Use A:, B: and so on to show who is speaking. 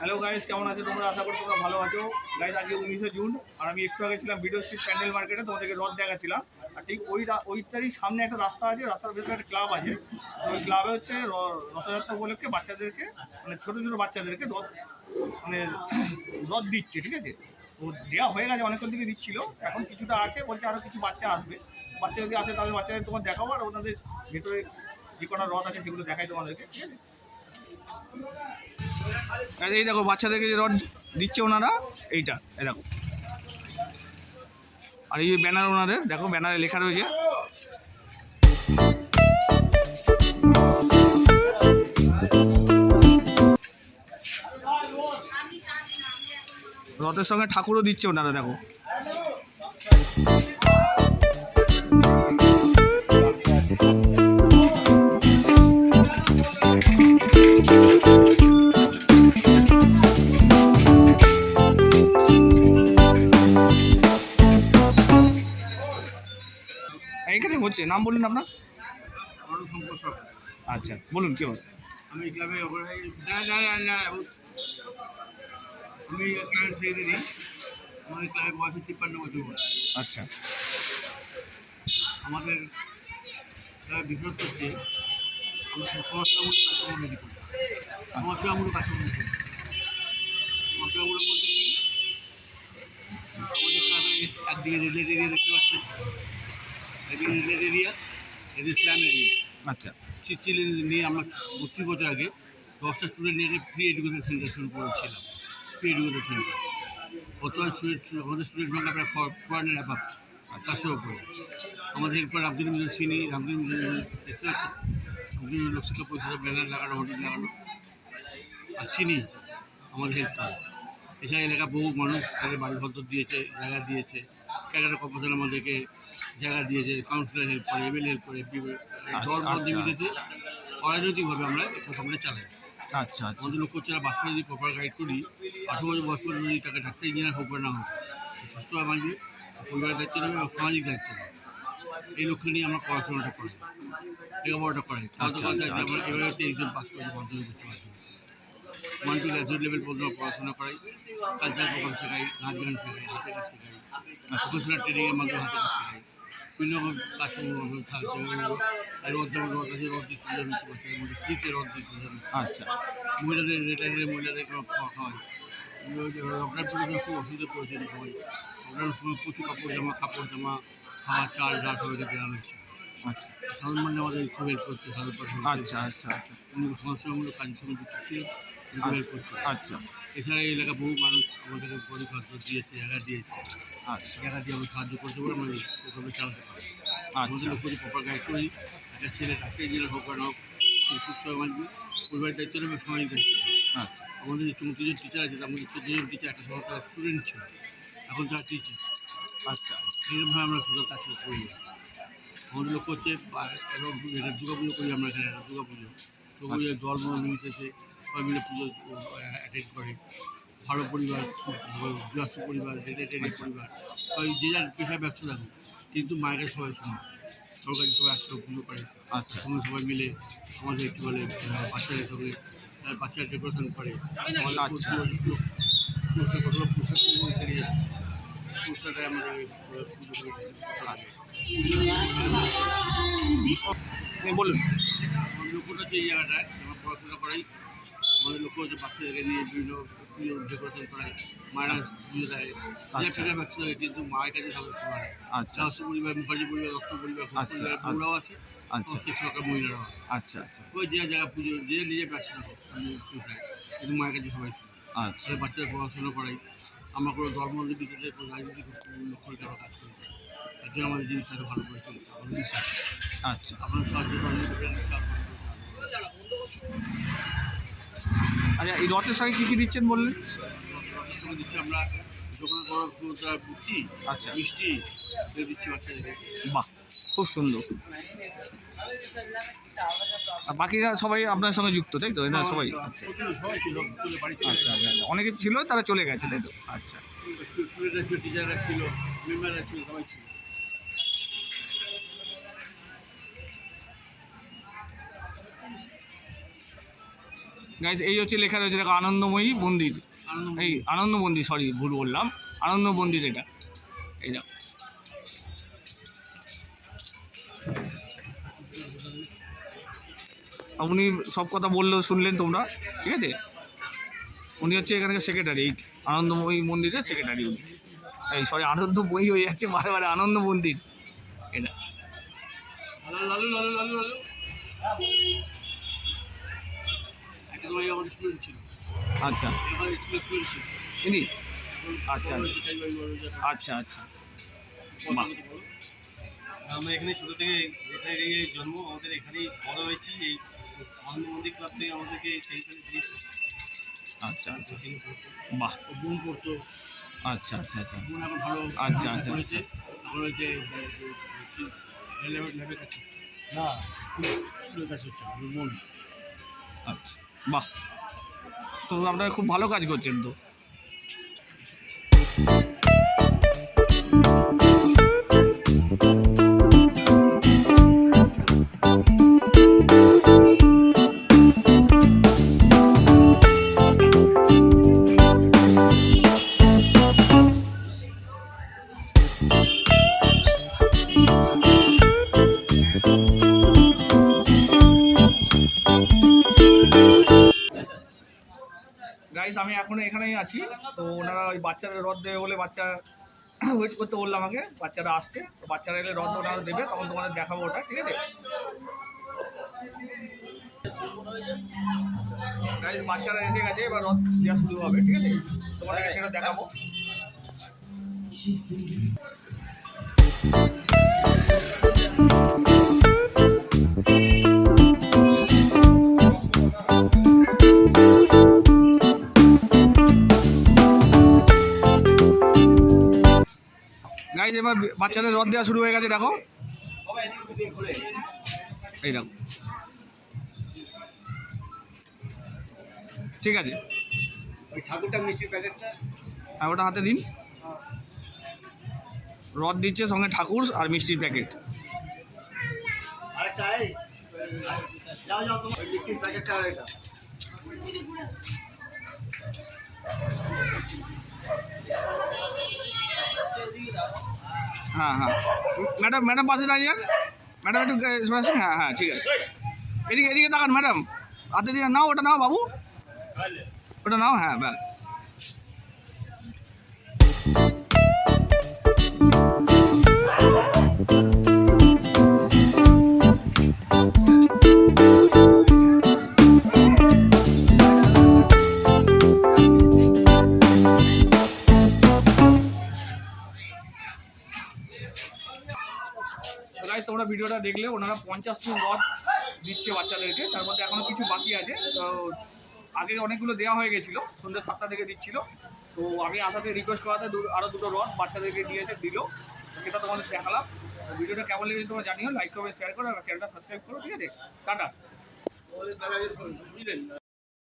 A: Hello guys কেমন আছো তোমরা? আশা করি তোমরা ভালো আছো। গাইস আজকে উনিশে জুন আর আমি একটু আগে ছিলাম ভিডিও স্ট্রিট প্যান্ডেল মার্কেটে তোমাদেরকে রথ দেখাচ্ছিলাম। আর ঠিক ওই ওইটারই সামনে একটা রাস্তা আছে, রাস্তার ভেতরে একটা ক্লাব আছে। ওই ক্লাবে হচ্ছে রথযাত্রা উপলক্ষে বাচ্চাদেরকে মানে ছোটো ছোটো বাচ্চাদেরকে রথ মানে রথ দিচ্ছে, ঠিক আছে? তো দেওয়া হয়ে গেছে, অনেকক্ষণ থেকে দিচ্ছিল। এখন কিছুটা আছে, বলছে আরও কিছু বাচ্চা আসবে। বাচ্চা যদি আসে, তাহলে বাচ্চাদের তোমার দেখাবো, আর ওনাদের ভেতরে যে কটা রথ আছে, সেগুলো দেখাই তোমাদেরকে, ঠিক আছে? এই দেখো, বাচ্চাদেরকে যে রড দিচ্ছে ওনারা, এইটা, এই দেখো। আর এই যে ব্যানার ওনাদের, দেখো, ব্যানারে লেখা রয়েছে। রথের সঙ্গে ঠাকুরও দিচ্ছে ওনারা, দেখো। হচ্ছে নাম বলুন আপনার? আচ্ছা বলুন কি হবে
B: আমি ক্লাবে আমি ক্লাবের সেক্রেটারি আমাদের ক্লাবের বয়স হচ্ছে তিপ্পান্ন বছর
A: আচ্ছা।
B: আমাদের ক্লাবের বিশেষত্ব হচ্ছে আমরা সমস্যামূলক কাজকর্ম রেডি করি সমস্যামূলক কাজকর্ম করি সমস্যামূলক বলতে কি? আমাদের ক্লাবে একদিকে রেলের এরিয়া দেখতে পাচ্ছেন। রেলের এরিয়া এদিকে স্ল্যাম এরিয়া
A: আচ্ছা।
B: চিচিলি নিয়ে আমরা বত্রিশ বছর আগে দশটা স্টুডেন্ট নিয়ে ফ্রি এডুকেশন সেন্টার শুরু করেছিলাম। ফ্রি এডুকেশন সেন্টার বর্তমান স্টুডেন্ট আমাদের স্টুডেন্ট সংখ্যা প্রায় ফোরানের অ্যাপাপ চারশোর উপরে। আমাদের এরপর রামদিন মিশন চিনি মিশন দেখতে পাচ্ছেন রামদিন লোকশিক্ষা পরিষদের ব্যানার লাগানো হোর্ডিং লাগানো। আর চিনি আমাদের হেল্প করে এছাড়া এলাকা বহু মানুষ তাদের বাড়ি ঘর দিয়েছে জায়গা দিয়েছে। ক্যাডার কর্পোরেশন আমাদেরকে জায়গা দিয়েছে কাউন্সিলর হেল্প করে এমএলএ হেল্প করে দল
A: আচ্ছা,
B: মধ্যে মিলেছে অরাজনৈতিকভাবে আমরা এই প্রোগ্রামটা চালাই।
A: আচ্ছা আচ্ছা।
B: আমাদের লক্ষ্য হচ্ছে বাচ্চারা যদি প্রপার গাইড করি। আঠেরো বছর বয়স পর্যন্ত যদি তাকে ডাক্তার ইঞ্জিনিয়ার হোক না হোক স্বাস্থ্য বাঁচবে পরিবারের দায়িত্ব নেবে এবং সামাজিক দায়িত্ব নেবে। এই লক্ষ্য নিয়ে আমরা পড়াশোনাটা করি লেখাপড়াটা করাই।
A: আচ্ছা, আচ্ছা,
B: আমরা এভাবে একজন পাস করে মাধ্যমিক করতে পারছি ওয়ান টু গ্রাজুয়েট লেভেল পর্যন্ত পড়াশোনা করাই। কালচারাল প্রোগ্রাম শেখাই নাচ গান শেখাই হাতে কাজ শেখাই ট্রেনিংয়ের মাধ্যমে হাতে কাজ শেখাই। বিভিন্ন থাকছে আর রোদ যেমন রোদ আছে রোদ বাচ্চাদের মধ্যে ফ্রিতে রোদ দিচ্ছে যেমন
A: আচ্ছা।
B: মহিলাদের রিটায়ারের মহিলাদের কোনো লকডাউন পর্যন্ত খুব অসুবিধা পড়েছিল সবাই লকডাউন সময় প্রচুর কাপড় জামা কাপড় জামা খাওয়া চাল ডাল সবাইকে দেওয়া হয়েছে।
A: আচ্ছা।
B: সাধারণ মানুষ আমাদের খুব হেল্প করছে সাধারণ পাশে
A: আচ্ছা আচ্ছা আচ্ছা।
B: যুক্ত করছে
A: আচ্ছা
B: এছাড়া এই এলাকা বহু মানুষ আমাদেরকে খাদ্য দিয়েছে জায়গা দিয়েছে।
A: আচ্ছা।
B: জায়গা দিয়ে আমরা সাহায্য করতে পারি আমরা প্রোগ্রামে চালাতে পারি আমাদের
A: আচ্ছা
B: লক্ষ্য প্রপার গাইড করি একটা ছেলে ডাক্তার ইঞ্জিনিয়ার হোক আর হোক সুস্থ বাঁচবে পরিবারের দায়িত্ব নেবে দায়িত্ব
A: আচ্ছা।
B: আমাদের যে চৌত্রিশজন টিচার আছে তার মধ্যে চোদ্দজন টিচার একটা সময় তারা স্টুডেন্ট ছিল। এখন তারা টিচার
A: আচ্ছা।
B: এইরকমভাবে আমরা সুযোগ কাজ করি। আমাদের লক্ষ্য হচ্ছে এবং দুর্গা পুজো করি আমরা এখানে দুর্গা পুজো পুজোর দল মহল সবাই মিলে পুজো অ্যাটেন্ড করে। ভালো পরিবার গৃহস্থ পরিবার রিলেটেড পরিবার সবাই যে যার পেশায় ব্যস্ত থাকুক কিন্তু মায়ের সবাই সমান। সরকারি সবাই একসাথে পুজো করে।
A: আচ্ছা।
B: সঙ্গে সবাই মিলে আমাদের কী বলে বাচ্চাদের সঙ্গে আহ, বাচ্চারা ডেকোরেশন করে।
A: আচ্ছা।
B: পুরস্কারটা আমাদের দেয়।
A: আপনি বলুন।
B: হচ্ছে এই জায়গাটায় আমরা পড়াশোনা করাই আমাদের লক্ষ্য হচ্ছে বাচ্চাদেরকে নিয়ে বিভিন্ন পুজো ডেকোরেশন করাই মায়েরা পুজো দেয় যে
A: আচ্ছা।
B: টাকা ব্যস্ত থাকে কিন্তু মায়ের কাছে
A: আচ্ছা।
B: সাহসী পরিবার মুখার্জি পরিবার দত্ত পরিবার
A: আচ্ছা,
B: পরিবার
A: আচ্ছা।
B: বউরাও আছে
A: আচ্ছা।
B: শিক্ষকের মহিলারাও
A: আচ্ছা আচ্ছা।
B: ওই যে জায়গা পুজো যে নিজে ব্যস্ত থাকো কিন্তু মায়ের কাছে সবাই
A: আচ্ছা।
B: বাচ্চাদের পড়াশোনা করাই। আমরা কোনো ধর্ম ভিত্তিতে কোনো রাজনীতি লক্ষ্য করে কাজ করি আমাদের ভালো করে চলছে আমাদের
A: আচ্ছা।
B: আপনার সাহায্য সাহায্য
A: আচ্ছা এই রথের সঙ্গে কী কী দিচ্ছেন বললেন?
B: রথের সময় দিচ্ছি আমরা দোকানে করার পুরোটা
A: আচ্ছা।
B: মিষ্টি দিচ্ছি বাচ্চাদেরকে
A: বাহ খুব সুন্দর। আর বাকিরা সবাই আপনার সঙ্গে যুক্ত তাই তো? না সবাই। আচ্ছা
B: চলে বাড়ি চলে
A: আচ্ছা আচ্ছা আচ্ছা। অনেকে ছিল তারা চলে গেছে তাই তো? আচ্ছা।
B: মেম্বাররা সবাই ছিল।
A: গাইজ এই হচ্ছে লেখা রয়েছে দেখো আনন্দময়ী মন্দির। এই আনন্দ মন্দির সরি ভুল বললাম। আনন্দ মন্দির এটা। এই দেখো। উনি সব কথা বলল শুনলেন তোমরা ঠিক আছে? উনি হচ্ছে এখানকার সেক্রেটারি এই আনন্দময়ী মন্দিরের সেক্রেটারি উনি। এই সরি আনন্দময়ী হয়ে যাচ্ছে বারে বারে আনন্দ মন্দির এটা
B: সময় আমাদের স্টুডেন্ট ছিল
A: আচ্ছা
B: আমাদের স্কুলের স্টুডেন্ট ছিল
A: ইনি আচ্ছা
B: আচ্ছা
A: আচ্ছা আচ্ছা বাহ
C: আমরা এখানে ছোটো থেকে এখানে এই জন্ম আমাদের এখানেই বড় হয়েছি এই আনন্দ মন্দির ক্লাব থেকে আমাদেরকে সেইখানে দিয়েছে
A: আচ্ছা আচ্ছা বাহ
B: ও বোন করতো
A: আচ্ছা আচ্ছা আচ্ছা
B: বোন এখন ভালো
A: আচ্ছা, আচ্ছা।
B: করেছে এখন কাছে
C: না
B: স্কুলের কাছে হচ্ছে আমার বোন
A: আচ্ছা বাহ। তো আপনারা খুব ভালো কাজ করছেন তো। আমি এখন এখানেই আছি। তো ওনারা ওই বাচ্চাদের রদ দেবে বলে বাচ্চা ওয়েট করতে বললাম আমাকে। বাচ্চারা আসছে। তো বাচ্চারা এলে রদ ওনারা দেবে, তখন তোমাদের দেখাবো ওটা, ঠিক আছে? বাচ্চারা এসে গেছে, এবার রদ দেওয়া শুরু হবে, ঠিক আছে? তোমাদেরকে সেটা দেখাবো। এবার বাচ্চাদের রদ দেওয়া শুরু হয়ে গেছে দেখো। এই দেখো। ঠিক আছে।
C: ঠাকুরটা মিষ্টির প্যাকেটটা?
A: হাতে দিন। রদ দিচ্ছে সঙ্গে ঠাকুর আর মিষ্টির প্যাকেট।
C: প্যাকেটটা
A: হ্যাঁ হ্যাঁ। ম্যাডাম ম্যাডাম পাশে দাঁড়িয়ে ম্যাডাম একটু হ্যাঁ হ্যাঁ ঠিক আছে। এদিকে এদিকে তাকান, ম্যাডাম। হাতে দিয়ে নাও, ওটা নাও বাবু। ওটা নাও হ্যাঁ ব্যাস। দেখলে ওনারা পঞ্চাশ পিস রথ দিচ্ছে বাচ্চাদেরকে, তার মধ্যে এখনও কিছু বাকি আছে। তো আগে অনেকগুলো দেওয়া হয়ে গেছিল, সন্ধ্যা সাতটা থেকে দিচ্ছিল। তো আমি আশাতে রিকোয়েস্ট করাতে আরও দুটো রথ বাচ্চাদেরকে দিয়ে এসে দিল, সেটা তোমাদের দেখালাম। ভিডিওটা কেমন লেগেছে তোমরা জানিও লাইক করবে শেয়ার করো, আর চ্যানেলটা সাবস্ক্রাইব করো, ঠিক আছে? টাটা।